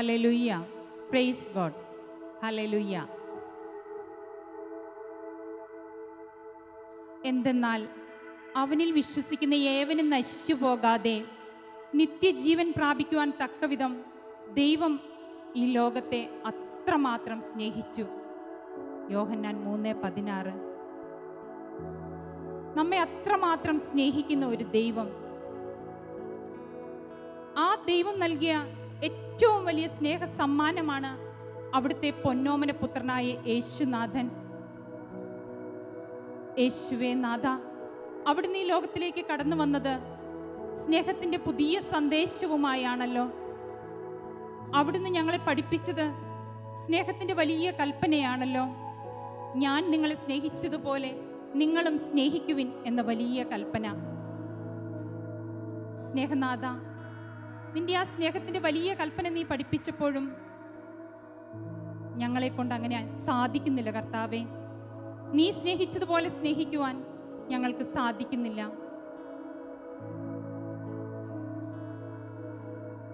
ഹലലുയ്യ praise God ഹലലുയ്യ എന്തെന്നാൽ അവനിൽ വിശ്വസിക്കുന്ന ഏവനും നശിച്ചു പോകാതെ നിത്യജീവൻ പ്രാപിക്കുവാൻ തക്കവിധം ദൈവം ഈ ലോകത്തെ അത്രമാത്രം സ്നേഹിച്ചു. യോഹന്നാൻ മൂന്ന് പതിനാറ്. നമ്മെ അത്രമാത്രം സ്നേഹിക്കുന്ന ഒരു ദൈവം. ആ ദൈവം നൽകിയ ഏറ്റവും വലിയ സ്നേഹ സമ്മാനമാണ് അവിടുത്തെ പൊന്നോമന പുത്രനായ യേശുനാഥൻ. യേശുവേ നാഥ അവിടുന്ന് ഈ ലോകത്തിലേക്ക് കടന്നു വന്നത് സ്നേഹത്തിന്റെ പുതിയ സന്ദേശവുമായാണല്ലോ. അവിടുന്ന് ഞങ്ങളെ പഠിപ്പിച്ചത് സ്നേഹത്തിന്റെ വലിയ കൽപ്പനയാണല്ലോ. ഞാൻ നിങ്ങളെ സ്നേഹിച്ചതുപോലെ നിങ്ങളും സ്നേഹിക്കുവിൻ എന്ന വലിയ കൽപ്പന. സ്നേഹനാഥ നിന്റെ ആ സ്നേഹത്തിന്റെ വലിയ കൽപ്പന നീ പഠിപ്പിച്ചപ്പോഴും ഞങ്ങളെ കൊണ്ട് അങ്ങനെ സാധിക്കുന്നില്ല കർത്താവെ. നീ സ്നേഹിച്ചതുപോലെ സ്നേഹിക്കുവാൻ ഞങ്ങൾക്ക് സാധിക്കുന്നില്ല.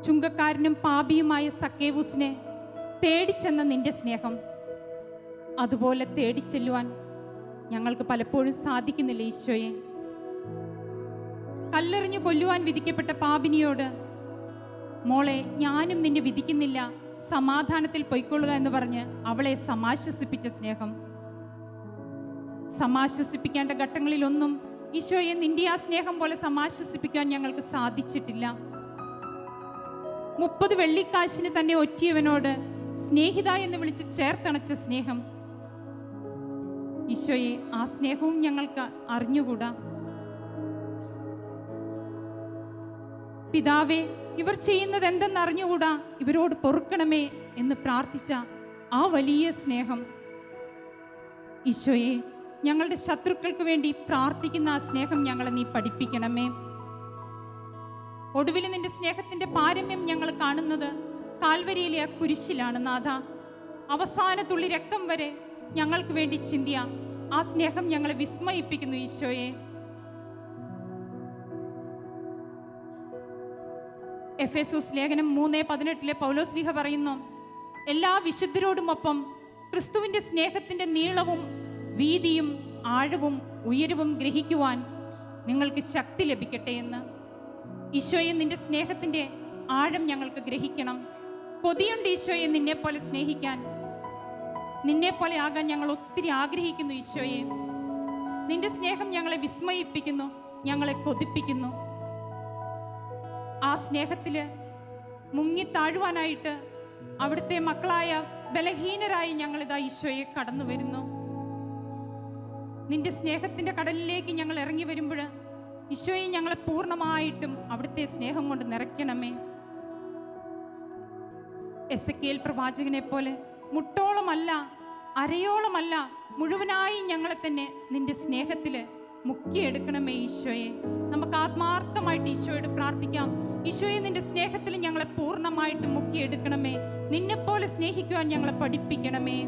ചുങ്കക്കാരനും പാപിയുമായ സക്കേവൂസിനെ തേടിച്ചെന്ന നിന്റെ സ്നേഹം അതുപോലെ തേടിച്ചെല്ലുവാൻ ഞങ്ങൾക്ക് പലപ്പോഴും സാധിക്കുന്നില്ല ഈശോയെ. കല്ലെറിഞ്ഞു കൊല്ലുവാൻ വിധിക്കപ്പെട്ട പാപിനിയോട് മോളെ ഞാനും നിന്നെ വിധിക്കുന്നില്ല. സമാധാനത്തിൽ പൊയ്ക്കൊള്ളുക എന്ന് പറഞ്ഞ് അവളെ സമാശ്വസിപ്പിച്ച സ്നേഹം. സമാശ്വസിപ്പിക്കേണ്ട ഘട്ടങ്ങളിലൊന്നും ഈശോയെ നിന്റെ ആ സ്നേഹം പോലെ സമാശ്വസിപ്പിക്കാൻ ഞങ്ങൾക്ക് സാധിച്ചിട്ടില്ല. മുപ്പത് വെള്ളിക്കാശിന് തന്നെ ഒറ്റിയവനോട് സ്നേഹിത എന്ന് വിളിച്ച് ചേർത്തണച്ച സ്നേഹം. ഈശോയെ ആ സ്നേഹവും ഞങ്ങൾക്ക് അറിഞ്ഞുകൂടാ. പിതാവേ ഇവർ ചെയ്യുന്നത് എന്തെന്ന് അറിഞ്ഞുകൂടാ ഇവരോട് പൊറുക്കണമേ എന്ന് പ്രാർത്ഥിച്ച ആ വലിയ സ്നേഹം. ഈശോയെ ഞങ്ങളുടെ ശത്രുക്കൾക്ക് വേണ്ടി പ്രാർത്ഥിക്കുന്ന ആ സ്നേഹം ഞങ്ങളെ നീ പഠിപ്പിക്കണമേ. ഒടുവിൽ നിന്റെ സ്നേഹത്തിന്റെ പാരമ്യം ഞങ്ങൾ കാണുന്നത് കാൽവരിയിലെ ആ കുരിശിലാണ് നാഥ. അവസാന തുള്ളി രക്തം വരെ ഞങ്ങൾക്ക് വേണ്ടി ചിന്തിയ ആ സ്നേഹം ഞങ്ങളെ വിസ്മയിപ്പിക്കുന്നു ഈശോയെ. എഫേസൂസ് ലേഖനം മൂന്ന് പതിനെട്ടിലെ പൗലോസ് ലീഹ പറയുന്നു എല്ലാ വിശുദ്ധരോടുമൊപ്പം ക്രിസ്തുവിന്റെ സ്നേഹത്തിന്റെ നീളവും വീതിയും ആഴവും ഉയരവും ഗ്രഹിക്കുവാൻ നിങ്ങൾക്ക് ശക്തി ലഭിക്കട്ടെ എന്ന്. ഈശോയെ നിന്റെ സ്നേഹത്തിന്റെ ആഴം ഞങ്ങൾക്ക് ഗ്രഹിക്കണം. കൊതിയുണ്ട് ഈശോയെ നിന്നെ പോലെ സ്നേഹിക്കാൻ. നിന്നെ പോലെ ആകാൻ ഞങ്ങൾ ഒത്തിരി ആഗ്രഹിക്കുന്നു ഈശോയെ. നിന്റെ സ്നേഹം ഞങ്ങളെ വിസ്മയിപ്പിക്കുന്നു ഞങ്ങളെ കൊതിപ്പിക്കുന്നു. ആ സ്നേഹത്തിൽ മുങ്ങിത്താഴുവാനായിട്ട് അവിടുത്തെ മക്കളായ ബലഹീനരായി ഞങ്ങളിതാ ഈശോയെ കടന്നു വരുന്നു. നിന്റെ സ്നേഹത്തിന്റെ കടലിലേക്ക് ഞങ്ങൾ ഇറങ്ങി വരുമ്പോൾ ഈശോയെ ഞങ്ങളെ പൂർണമായിട്ടും അവിടുത്തെ സ്നേഹം കൊണ്ട് നിറയ്ക്കണമേ. എസ് കെ എൽ പ്രവാചകനെ പോലെ മുട്ടോളമല്ല അരയോളമല്ല മുഴുവനായി ഞങ്ങളെ തന്നെ നിന്റെ സ്നേഹത്തിൽ മുക്കിയെടുക്കണമേ ഈശോയെ. നമുക്ക് ആത്മാർത്ഥമായിട്ട് ഈശോയോട് പ്രാർത്ഥിക്കാം. ഈശോയെ നിന്റെ സ്നേഹത്തിൽ ഞങ്ങളെ പൂർണമായിട്ട് മുക്കിയെടുക്കണമേ. നിന്നെപ്പോലെ സ്നേഹിക്കുവാൻ ഞങ്ങളെ പഠിപ്പിക്കണമേ.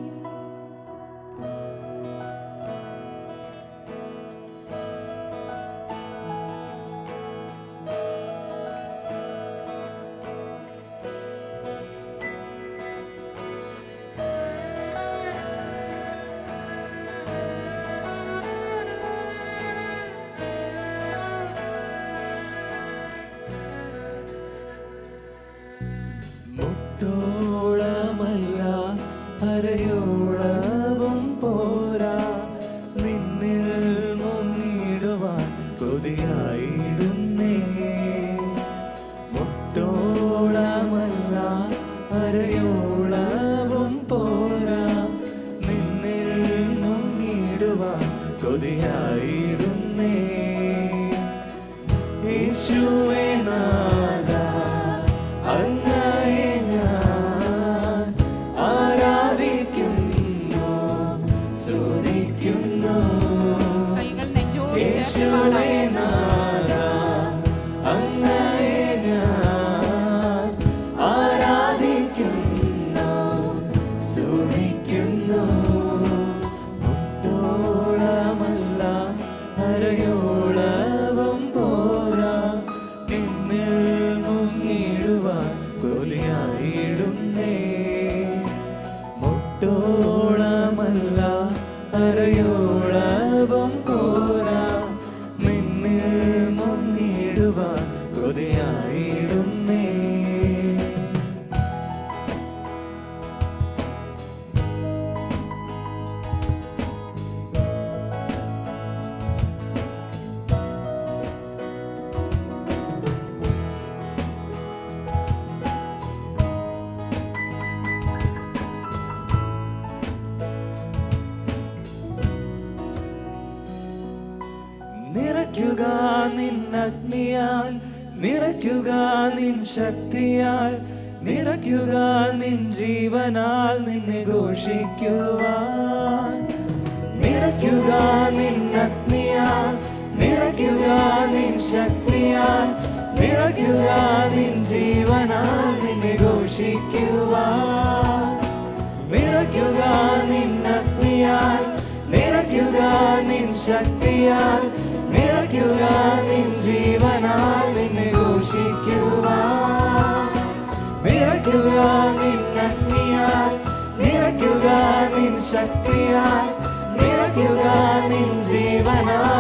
ദൈവമേ നാ നിറയ്ക്കുക നിൻ അഗ്നിയാൽ നിറയ്ക്കുക നിൻ ശക്തിയാൽ നിറയ്ക്കുക നിൻ ജീവനാൽ നിന്നെ ഘോഷിക്കുവാൻ. നിറയ്ക്കുക നിൻ അഗ്നിയാൽ നിറയ്ക്കുക നിൻ ശക്തിയാൽ നിറയ്ക്കുക നിൻ ജീവനാൽ നിന്നെ ഘോഷിക്കുവാൻ. നിറയ്ക്കുക നിൻ അഗ്നിയാൽ നിറയ്ക്കുക നിൻ ശക്തിയാൽ നിറയ്ക്കുക നിൻ ജീവനാൽ നിന്നെ ഘോഷിക്കുക നിറയ്ക്കുക നിൻ അഗ്നിയാൽ നിറയ്ക്കുക നിൻ ശക്തിയാൽ നിറയ്ക്കുക നിൻ ജീവനാൽ.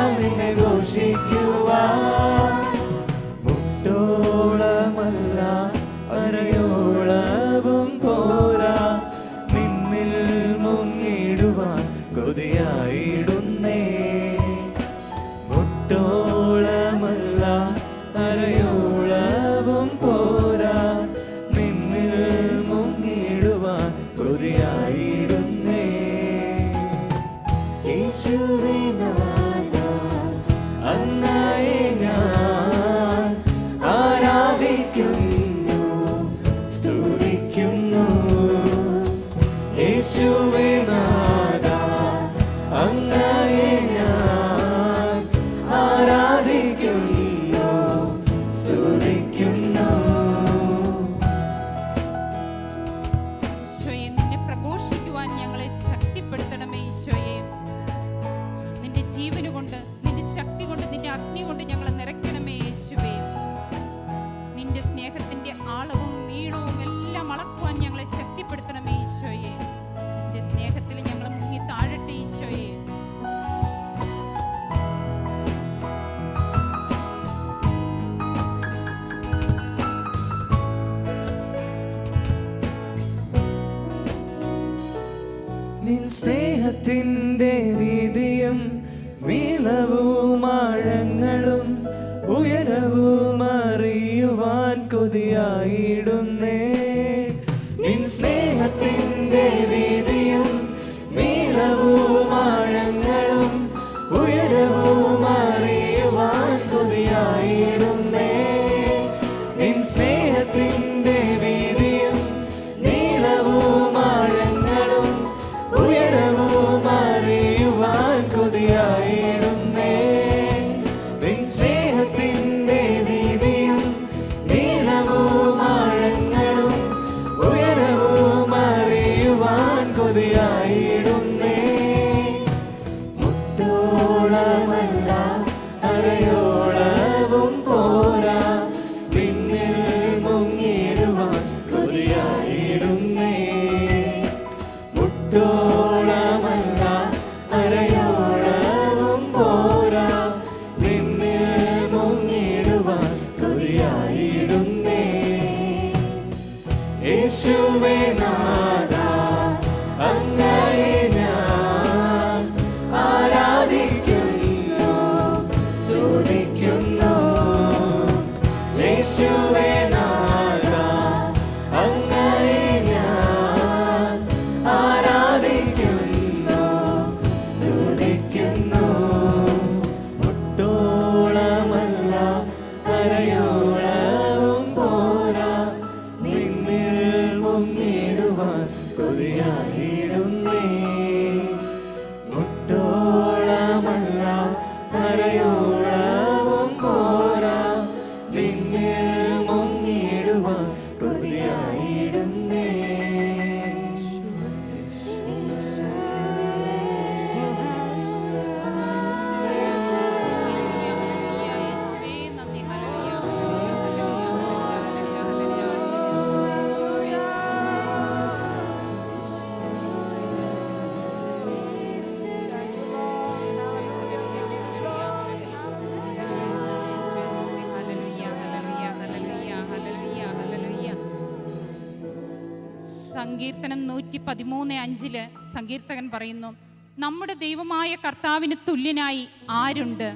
സങ്കീർത്തനം നൂറ്റി പതിമൂന്ന് അഞ്ചിൽ സങ്കീർത്തകൻ പറയുന്നു നമ്മുടെ ദൈവമായ കർത്താവിന് തുല്യനായി ആരുണ്ട്?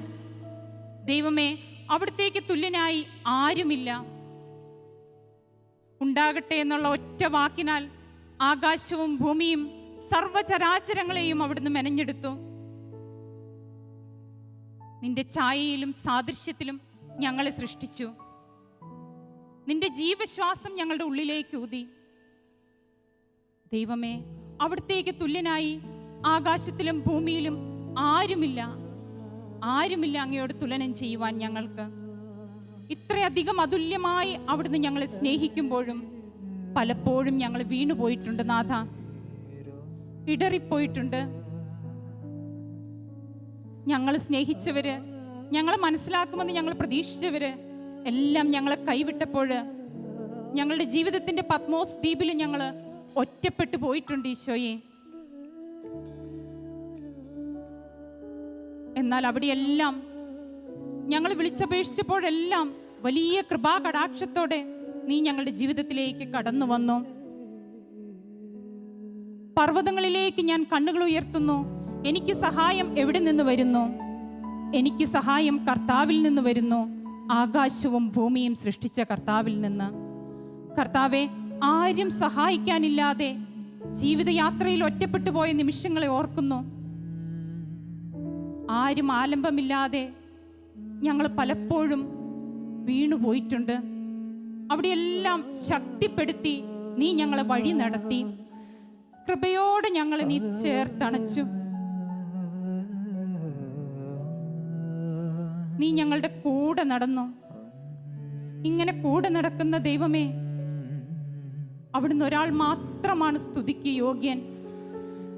ദൈവമേ അവിടത്തേക്ക് തുല്യനായി ആരുമില്ല? ഉണ്ടാകട്ടെ എന്നുള്ള ഒറ്റ വാക്കിനാൽ ആകാശവും ഭൂമിയും സർവചരാചരങ്ങളെയും അവിടുന്ന് മെനഞ്ഞെടുത്തു. നിന്റെ ഛായയിലും സാദൃശ്യത്തിലും ഞങ്ങളെ സൃഷ്ടിച്ചു. നിന്റെ ജീവശ്വാസം ഞങ്ങളുടെ ഉള്ളിലേക്ക് ഊതി. ദൈവമേ അവിടത്തേക്ക് തുല്യനായി ആകാശത്തിലും ഭൂമിയിലും ആരുമില്ല ആരുമില്ല അങ്ങയോട് തുലനം ചെയ്യുവാൻ ഞങ്ങൾക്ക്. ഇത്രയധികം അതുല്യമായി അവിടുന്ന് ഞങ്ങളെ സ്നേഹിക്കുമ്പോഴും പലപ്പോഴും ഞങ്ങൾ വീണുപോയിട്ടുണ്ട് നാഥ. ഇടറിപ്പോയിട്ടുണ്ട്. ഞങ്ങൾ സ്നേഹിച്ചവര് ഞങ്ങളെ മനസ്സിലാക്കുമെന്ന് ഞങ്ങൾ പ്രതീക്ഷിച്ചവര് എല്ലാം ഞങ്ങളെ കൈവിട്ടപ്പോൾ ഞങ്ങളുടെ ജീവിതത്തിന്റെ പത്മോസ് ദ്വീപിൽ ഞങ്ങൾ ഒറ്റപ്പെട്ടു പോയിട്ടുണ്ട് ഈശോയെ. എന്നാൽ അവിടെയെല്ലാം ഞങ്ങൾ വിളിച്ചപേക്ഷിച്ചപ്പോഴെല്ലാം വലിയ കൃപാ കടാക്ഷത്തോടെ നീ ഞങ്ങളുടെ ജീവിതത്തിലേക്ക് കടന്നു വന്നു. പർവതങ്ങളിലേക്ക് ഞാൻ കണ്ണുകൾ ഉയർത്തുന്നു. എനിക്ക് സഹായം എവിടെ നിന്ന് വരുന്നു? എനിക്ക് സഹായം കർത്താവിൽ നിന്ന് വരുന്നു. ആകാശവും ഭൂമിയും സൃഷ്ടിച്ച കർത്താവിൽ നിന്ന്. കർത്താവെ ആരും സഹായിക്കാനില്ലാതെ ജീവിതയാത്രയിൽ ഒറ്റപ്പെട്ടു പോയ നിമിഷങ്ങളെ ഓർക്കുന്നു. ആരും ആലംബമില്ലാതെ ഞങ്ങൾ പലപ്പോഴും വീണുപോയിട്ടുണ്ട് അവിടെയെല്ലാം ശക്തിപ്പെടുത്തി നീ ഞങ്ങളെ വഴി നടത്തി. കൃപയോടെ ഞങ്ങളെ നീ ചേർത്തണച്ചു. നീ ഞങ്ങളുടെ കൂടെ നടന്നു. ഇങ്ങനെ കൂടെ നടക്കുന്ന ദൈവമേ അവിടുന്ന് ഒരാൾ മാത്രമാണ് സ്തുതിക്ക് യോഗ്യൻ.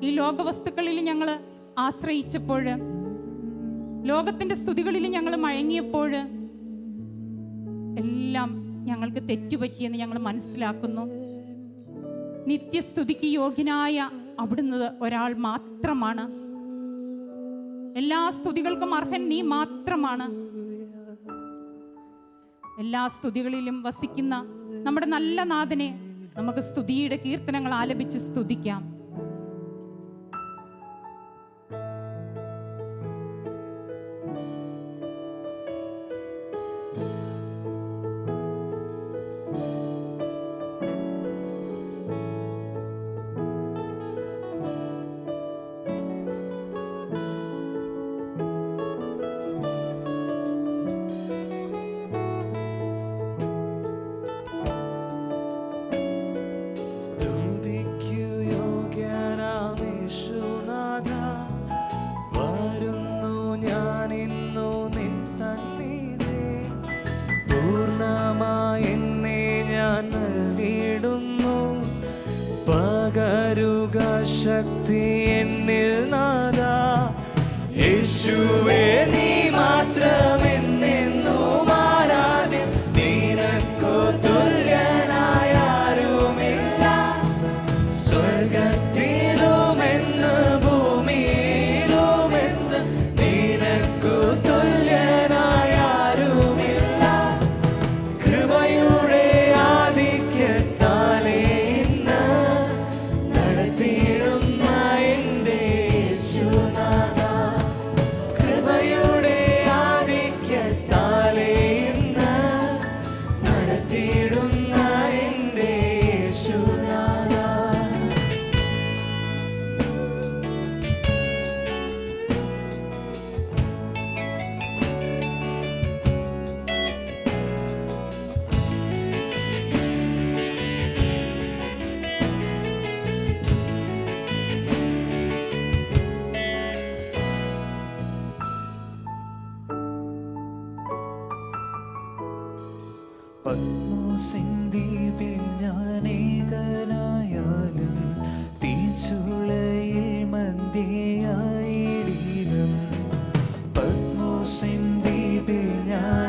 ഈ ലോകവസ്തുക്കളിൽ ഞങ്ങൾ ആശ്രയിച്ചപ്പോൾ ലോകത്തിന്റെ സ്തുതികളിൽ ഞങ്ങൾ മഴങ്ങിയപ്പോൾ എല്ലാം ഞങ്ങൾക്ക് തെറ്റുപറ്റിയെന്ന് ഞങ്ങൾ മനസ്സിലാക്കുന്നു. നിത്യസ്തുതിക്ക് യോഗ്യനായ അവിടുന്ന് ഒരാൾ മാത്രമാണ്. എല്ലാ സ്തുതികൾക്കും അർഹൻ നീ മാത്രമാണ്. എല്ലാ സ്തുതികളിലും വസിക്കുന്ന നമ്മുടെ നല്ല നാഥനെ നമുക്ക് സ്തുതിയുടെ കീർത്തനങ്ങൾ ആലപിച്ച് സ്തുതിക്കാം. ദ്വീപിൽ ഞാൻ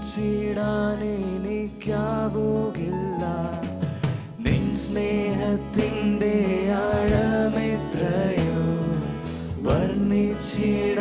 വർണിച്ചിടാൻ എനിക്കാവുകില്ല. നിൻ സ്നേഹത്തിന്റെ ആഴമെത്രയോ വർണിച്ചിടാൻ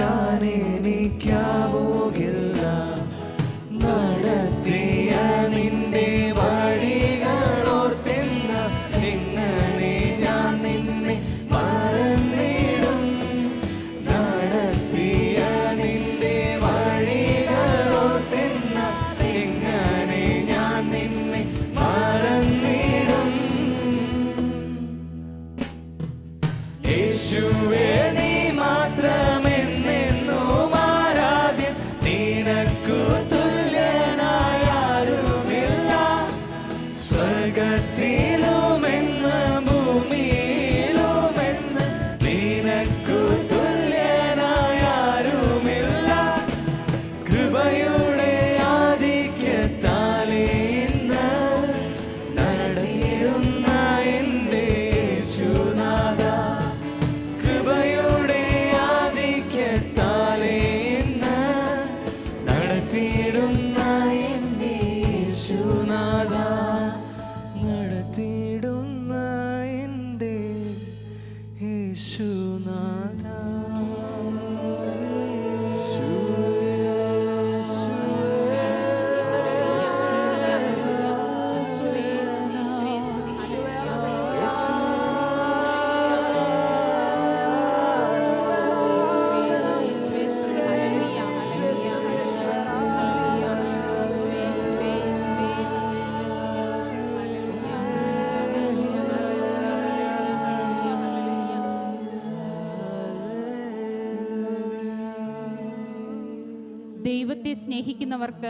ദൈവത്തെ സ്നേഹിക്കുന്നവർക്ക്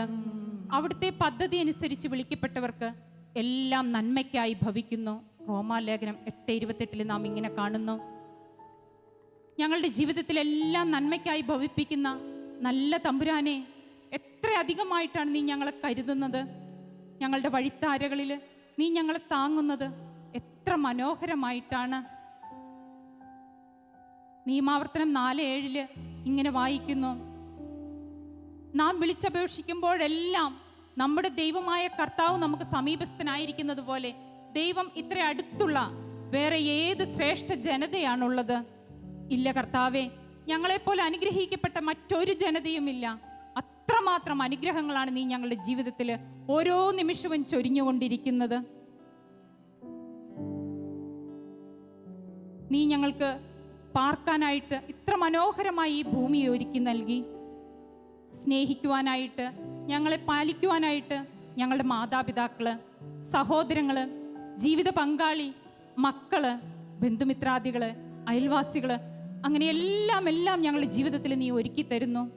അവിടുത്തെ പദ്ധതി അനുസരിച്ച് വിളിക്കപ്പെട്ടവർക്ക് എല്ലാം നന്മയ്ക്കായി ഭവിക്കുന്നു. റോമാലേഖനം എട്ട് ഇരുപത്തെട്ടിൽ നാം ഇങ്ങനെ കാണുന്നു. ഞങ്ങളുടെ ജീവിതത്തിൽ എല്ലാം നന്മയ്ക്കായി ഭവിപ്പിക്കുന്ന നല്ല തമ്പുരാനെ എത്ര അധികമായിട്ടാണ് നീ ഞങ്ങളെ കരുതുന്നത്? ഞങ്ങളുടെ വഴിത്താരകളിൽ നീ ഞങ്ങളെ താങ്ങുന്നത് എത്ര മനോഹരമായിട്ടാണ്. നിയമാവർത്തനം നാല് ഏഴിൽ ഇങ്ങനെ വായിക്കുന്നു. നാം വിളിച്ചപേക്ഷിക്കുമ്പോഴെല്ലാം നമ്മുടെ ദൈവമായ കർത്താവ് നമുക്ക് സമീപസ്ഥനായിരിക്കുന്നത് പോലെ ദൈവം ഇത്ര അടുത്തുള്ള വേറെ ഏത് ശ്രേഷ്ഠ ജനതയാണുള്ളത്? ഇല്ല കർത്താവേ ഞങ്ങളെപ്പോലെ അനുഗ്രഹിക്കപ്പെട്ട മറ്റൊരു ജനതയുമില്ല. അത്രമാത്രം അനുഗ്രഹങ്ങളാണ് നീ ഞങ്ങളുടെ ജീവിതത്തിൽ ഓരോ നിമിഷവും ചൊരിഞ്ഞുകൊണ്ടിരിക്കുന്നത്. നീ ഞങ്ങൾക്ക് പാർക്കാനായിട്ട് ഇത്ര മനോഹരമായി ഈ ഭൂമി ഒരുക്കി നൽകി. സ്നേഹിക്കുവാനായിട്ട് ഞങ്ങളെ പാലിക്കുവാനായിട്ട് ഞങ്ങളുടെ മാതാപിതാക്കൾ സഹോദരങ്ങൾ ജീവിത പങ്കാളി മക്കൾ ബന്ധുമിത്രാദികൾ അയൽവാസികൾ അങ്ങനെ എല്ലാം എല്ലാം ഞങ്ങളുടെ ജീവിതത്തിൽ നീ ഒരുക്കി തരുന്നു.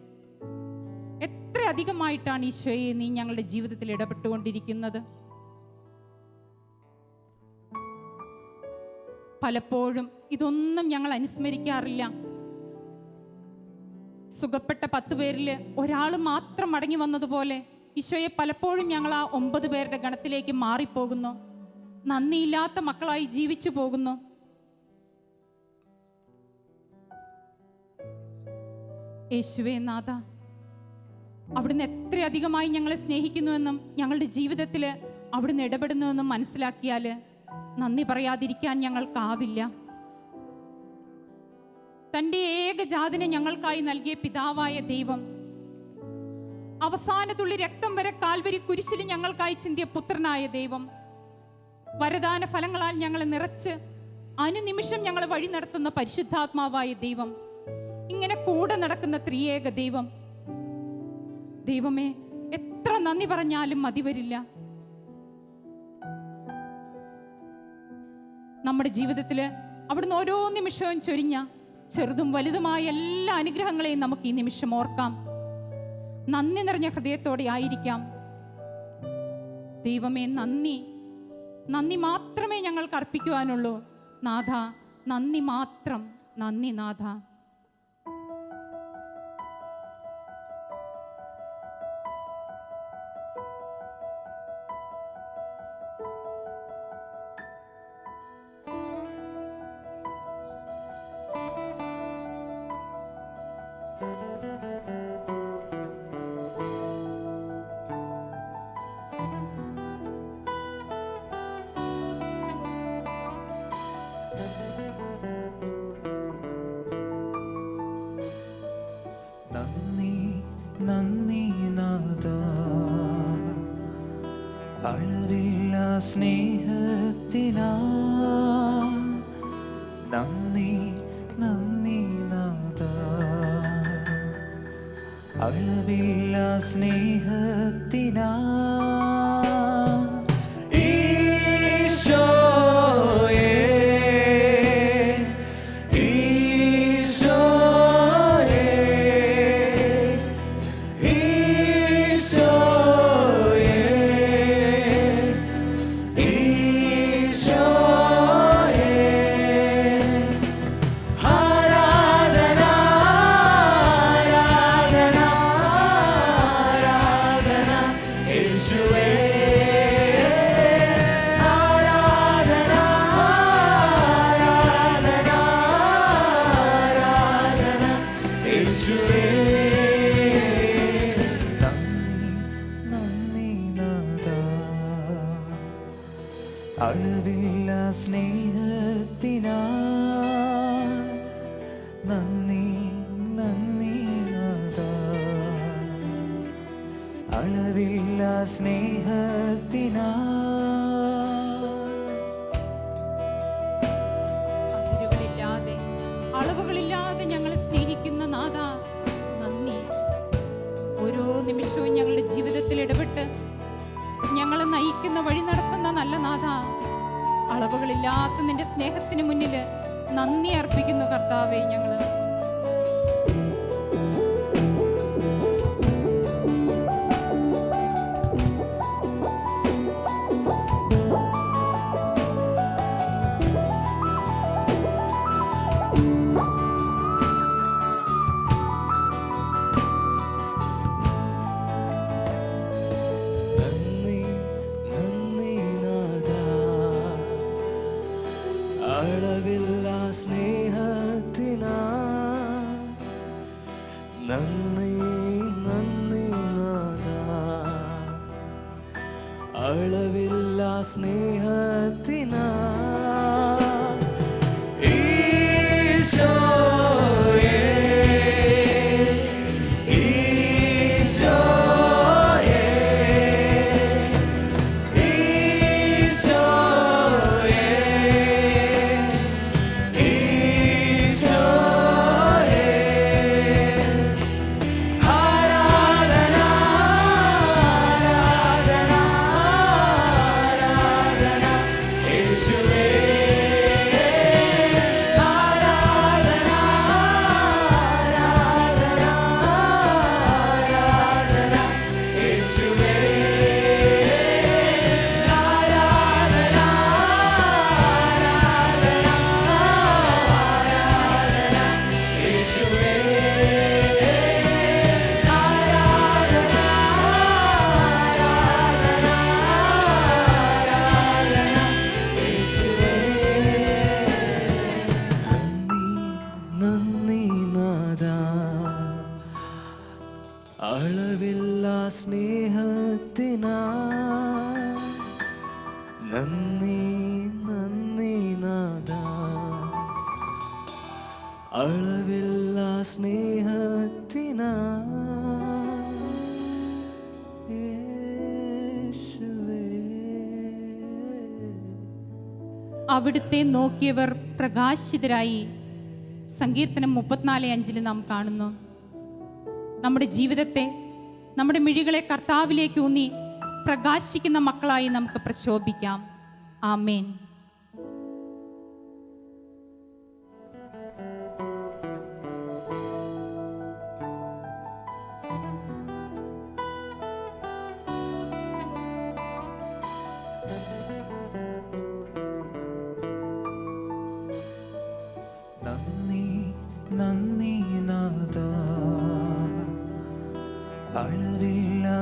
എത്ര അധികമായിട്ടാണ് ഈശോയെ നീ ഞങ്ങളുടെ ജീവിതത്തിൽ ഇടപെട്ടുകൊണ്ടിരിക്കുന്നത്? പലപ്പോഴും ഇതൊന്നും ഞങ്ങൾ അനുസ്മരിക്കാറില്ല. സുഖപ്പെട്ട പത്ത് പേരിൽ ഒരാൾ മാത്രം മടങ്ങി വന്നതുപോലെ ഈശോയെ പലപ്പോഴും ഞങ്ങൾ ആ ഒമ്പത് പേരുടെ ഗണത്തിലേക്ക് മാറിപ്പോകുന്നു. നന്ദിയില്ലാത്ത മക്കളായി ജീവിച്ചു പോകുന്നു. യേശുവേ നാഥ അവിടുന്ന് എത്രയധികമായി ഞങ്ങളെ സ്നേഹിക്കുന്നുവെന്നും ഞങ്ങളുടെ ജീവിതത്തിൽ അവിടുന്ന് ഇടപെടുന്നുവെന്നും മനസ്സിലാക്കിയാൽ നന്ദി പറയാതിരിക്കാൻ ഞങ്ങൾക്കാവില്ല തന്റെ ഏകജാതിനെ ഞങ്ങൾക്കായി നൽകിയ പിതാവായ ദൈവം. അവസാനത്തുള്ളി രക്തം വരെ കാൽവരി കുരിശിൽ ഞങ്ങൾക്കായി ചിന്തിയ പുത്രനായ ദൈവം. വരദാന ഫലങ്ങളാൽ ഞങ്ങളെ നിറച്ച് അനുനിമിഷം ഞങ്ങളെ വഴി നടത്തുന്ന പരിശുദ്ധാത്മാവായ ദൈവം. ഇങ്ങനെ കൂടെ നടക്കുന്ന ത്രിയേക ദൈവം. ദൈവമേ എത്ര നന്ദി പറഞ്ഞാലും മതി വരില്ല. നമ്മുടെ ജീവിതത്തിൽ അവിടുന്ന് ഓരോ നിമിഷവും ചൊരിഞ്ഞ ചെറുതും വലുതുമായ എല്ലാ അനുഗ്രഹങ്ങളെയും നമുക്ക് ഈ നിമിഷം ഓർക്കാം. നന്ദി നിറഞ്ഞ ഹൃദയത്തോടെ ആയിരിക്കാം. ദൈവമേ നന്ദി. നന്ദി മാത്രമേ ഞങ്ങൾക്ക് അർപ്പിക്കുവാനുള്ളൂ. നാഥ നന്ദി മാത്രം. നന്ദി നാഥ. സ്നേഹത്തിനാ ഇല്ലാത്ത നിന്റെ സ്നേഹത്തിന് മുന്നിൽ നന്ദി അർപ്പിക്കുന്നു കർത്താവെ ഞങ്ങൾ അവിടുത്തെ നോക്കിയവർ പ്രകാശിതരായി. സങ്കീർത്തനം മുപ്പത്തിനാല് അഞ്ചിൽ നാം കാണുന്നു. നമ്മുടെ ജീവിതത്തെ നമ്മുടെ മിഴികളെ കർത്താവിലേക്ക് ഊന്നി പ്രകാശിക്കുന്ന മക്കളായി നമുക്ക് പ്രശോഭിക്കാം. ആമേൻ.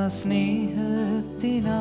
സ്നേഹത്തിനാ